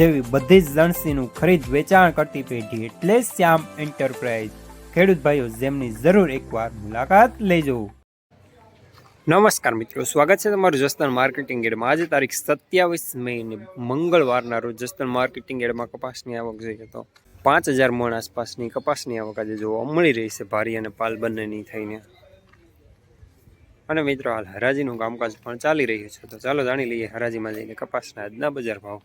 જેવી બધી જ લણસીનું ખરીદ વેચાણ કરતી પેઢી એટલે શ્યામ એન્ટરપ્રાઇઝ. ખેડૂત ભાઈઓ, જેમની જરૂર એકવાર મુલાકાત લેજો. નમસ્કાર મિત્રો, સ્વાગત છે તમારું જસ્તન માર્કેટિંગ એડમાં. આજે તારીખ સત્યાવીસ મે મંગળવારના રોજ જસ્તન માર્કેટિંગ એડમાં કપાસની આવક જોઈએ તો પાંચ હજાર મણ આસપાસની કપાસની આવક આજે જોવા મળી રહી છે, ભારી અને પાલ બંનેની થઈને. અને મિત્રો, હાલ હરાજીનું કામકાજ પણ ચાલી રહ્યું છે. તો ચાલો જાણી લઈએ હરાજીમાં જઈને કપાસના આજના બજાર ભાવ.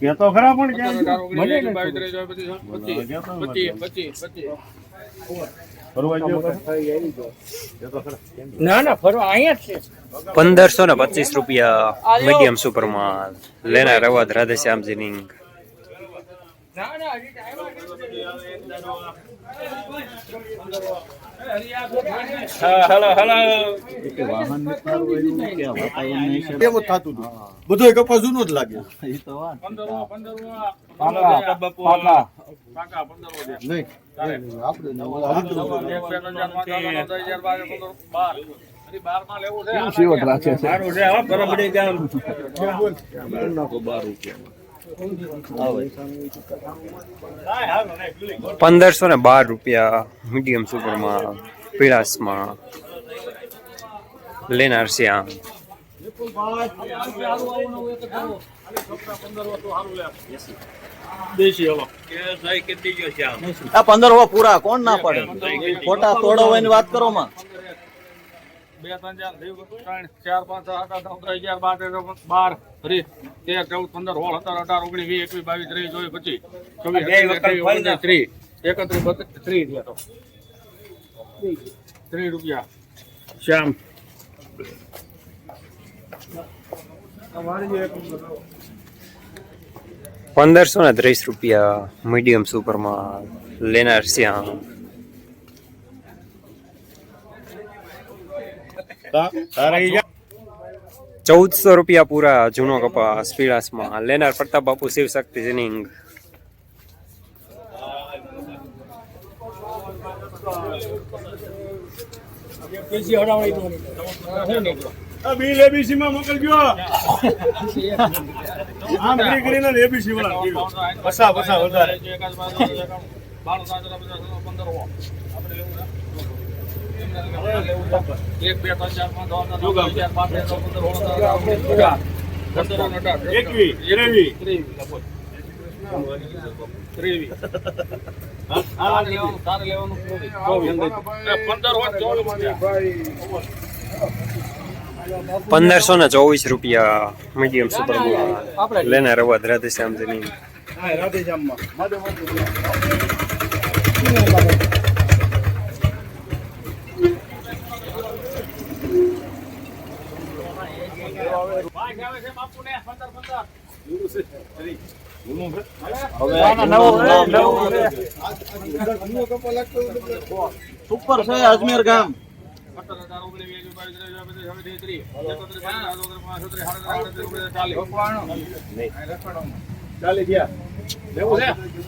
કેતો ખરા પણ ક્યાં મને ફરવા ગયો કેતો ખરા. ના ના ફરવા અહીંયા છે. પંદરસો ને પચીસ રૂપિયા મીડિયમ સુપરમાં લેના રવાદ રાધેશ્યામજી ની. ના ના એવું થતું હતું. બધું કપાસ જૂનો જ લાગે નહીં આપણે સારું છે. હો બરાબરી. ગામ પંદરસો ને બાર રૂપિયા મીડિયમ સુપરમાં પીળાસમાં લેનાર છે આમ. પંદર પૂરા, કોણ ના પડે? ખોટા તોડવાની વાત કરો માં. બે ત્રણ ચાર ત્રણ ચાર પાંચ સાત આઠ નવ દસ અગિયાર બાર તેર બાર ત્રીસ તેર ચૌદ પંદર સોળ સત્તર અઢાર ઓગણીસ વીસ એકવીસ બાવીસ ત્રીસ ચોવીસ પચીસ એકત્રીસ બત્રીસ તો. ત્રીસ રૂપિયા. શ્યામ. પંદરસો ને ત્રીસ રૂપિયા મીડિયમ સુપરમાં લેનાર શ્યામ તારે ઈ જા. ચૌદસો રૂપિયા પૂરા જૂનો કપાસ પીળાસમાં લેનાર Pratap Bapu Shiv Shakti ginning. Bill ABC માં મોકલજો. આમ કરી કરીને એબીસી વાળા કીધું. પસા પસા વધારે. એક બે ત્રણ ચાર પાંચ દસ પંદર એકવીસ, ત્રેવીસ. ત્રેવીસ. પંદરસો ને ચોવીસ રૂપિયા મીડિયમ સુપર લેના રવા રાધેશ્યામ જિનિંગ હા, ચાલી છે અજમેર ગામ.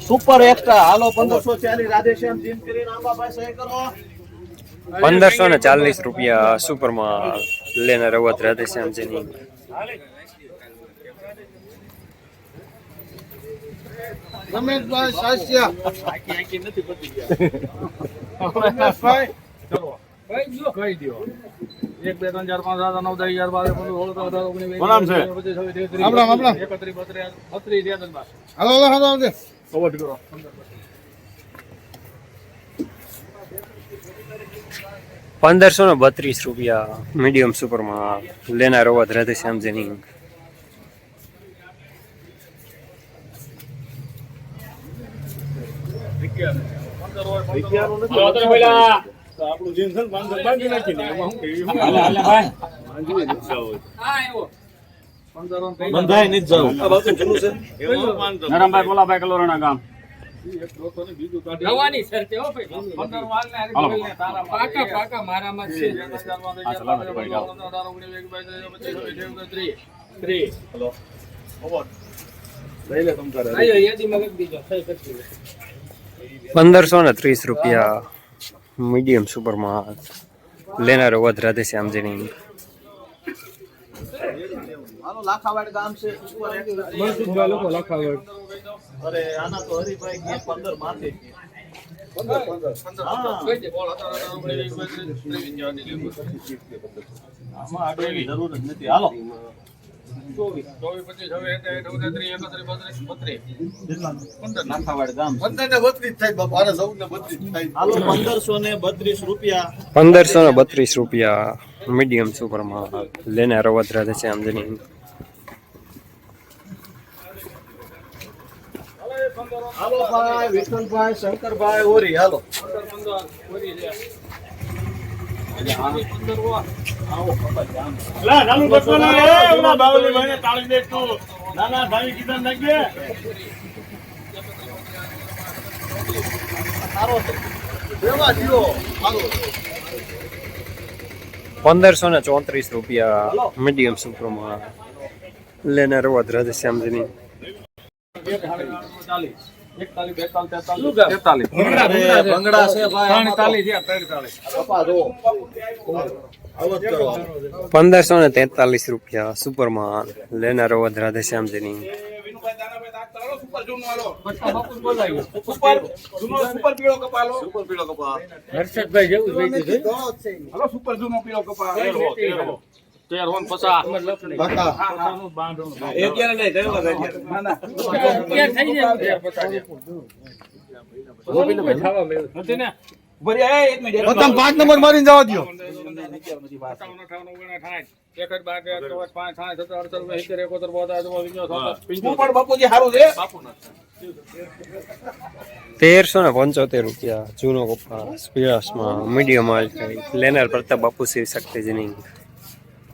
Super extra. હાલો પંદરસો ચાલીસ રાધેશ્યામ જીમ કરીને આંબાભાઈ સહી કરો. પંદરસો ને ચાલીસ રૂપિયા સુપરમાં લેનાર અવત રાધેશ્યામ જિનિંગ રમેશભાઈ સાસિયા. કહી દો એક બે ત્રણ ચાર પાંચ સાત નવ દસ અગિયાર બાર પંદર સોળ સત્તર ઓગણીસ વીસ પ્રણામ છે. એકવીસ બાવીસ ત્રેવીસ ચોવીસ ત્રીસ આપણા, આપણા. એકત્રીસ બત્રીસ બત્રીસ તેત્રીસ બાર હાલો, હાલો, હાલો, હાલો. કરો. પંદરસો ને બત્રીસ રૂપિયા મીડિયમ સુપરમાં લેનાર અવાજ રાધેશ્યામ જિનિંગ વિજ્ઞાનનું નથી. આપણું જીન્સ છે પાંચસો બાંધી નાખીને એમાં શું હા, બંધાય જવું નરમભાઈ બોલાભાઈ કલોરાણા ગામ. નવાની શરતે હો ભાઈ. પંદર વાલ ને હારી તારા પાકા પાકા મારામાં છે. હા, ચલાવો ને ભાઈ, જાઓ. ત્રીસ. આયો યાદીમાં લખી દીજો. સહી કરી પંદરસો ને ત્રીસ રૂપિયા મીડિયમ સુપરમાં લેનારો વધ રાધેશ્યામજીની હાલો લાખાવાડ ગામ છે. ઉપર એક અરે આના તો હરિભાઈ કે પંદર માથે છે. હા. કઈ દે, બોલ, અત્યારે, અત્યારે, ઓગણીસ, વીસ, ત્રીસ, ત્રેવીસ, ચોવીસ, આમાં આગળની જરૂર જ હાલો ભાઈ વિઠ્ઠલભાઈ શંકરભાઈ ઓરી હાલો. નાનું ભાઈ કીધા પંદરસો ને ચોત્રીસ રૂપિયા મીડિયમ સુપરમાં. લેનારો વધ રાધેશ્યામજીની પંદરસો ને તેતાલીસ રૂપિયા સુપરમાં લેનારો વધ રાધેશ્યામજીની. પછી બાપુ જ બોલાય ગયો. સુપર પીળો પીળો કપા હર્ષદભાઈ જેવું સુપર જૂનો પીળો કપા તેર હો, તેર હો. તેર હો ને પચાસ. બકા પચાસનું બાંધણું. ક્યાં થઈ જાય તેર, પચાસ છે. બોલું કોઈ થવા મળ્યું. નથી ને? બધા પાંચ નંબર મારીને જવા દો અઠાવન, અઠાવન, ઓગણ, સાઠ. એકસઠ, બાસઠ, તેર, ચોવીસ, પાંચ, સાઠ, સત્તર, અડસઠ, ઓગણસિત્તેર, સિત્તેર, એકોતેર, બોતેર, ચુમ્મોતેર, પંચોતેર, પંચોતેર. બાપુજી સારું છે બાપુ નથી. તેરસો ને પંચોતેર રૂપિયા જૂનો કપાસમાં મીડિયમ લેનાર પ્રતાપ બાપુ શિવ શક્તિજીની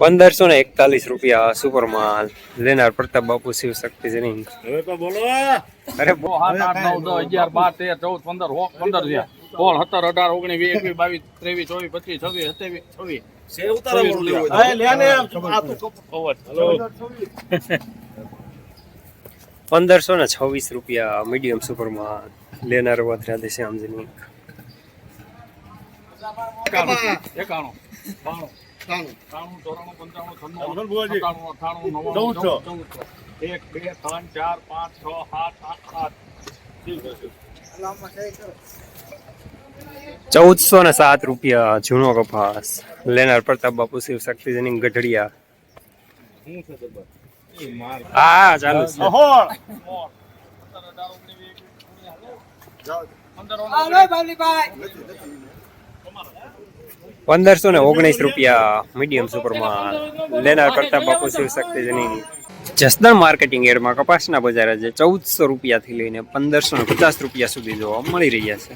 પંદરસો ને એકતાલીસ રૂપિયા સુપર માલ લેનાર પ્રતાપ બાપુ શિવ શક્તિજીની હવે તો બોલો અરે બો સાત, આઠ, નવ, દસ, અગિયાર, બાર, તેર, ચૌદ, પંદર, હો- પંદર છે. બોલ સત્તર, અઢાર, ઓગણીસ, વીસ, એકવીસ, બાવીસ, ત્રેવીસ, ચોવીસ, પચીસ, છવ્વીસ, સત્યાવીસ, છવ્વીસ. પંદરસો ને છવ્વીસ રૂપિયા મીડિયમ સુપર માલ લેનાર વધ રાધેશ્યામજીની એકાણું, એકાણું, બાણું, ત્રાણું. ત્રાણું, ચોરાણું, પંચાણું, છન્નું, સત્તાણું, અઠ્ઠાણું, નવ્વાણું, ચૌદસો. ચૌદસો. એક બે ત્રણ ચાર પાંચ છ સાત આઠ આઠ ચૌદસો ને સાત રૂપિયા જૂનો કપાસ લેનાર પ્રતાપ બાપુ શિવ શક્તિજીની ગઢડિયા હા ચાલુ પંદરસો ને ઓગણીસ રૂપિયા મીડિયમ સુપરમાં લેનાર કરતા બાપુ શિવ શક્તિજીની જસદણ માર્કેટિંગ એડમાં કપાસના બજાર આજે ચૌદસો રૂપિયાથી લઈને પંદરસો ને પચાસ રૂપિયા સુધી જોવા મળી રહ્યા છે.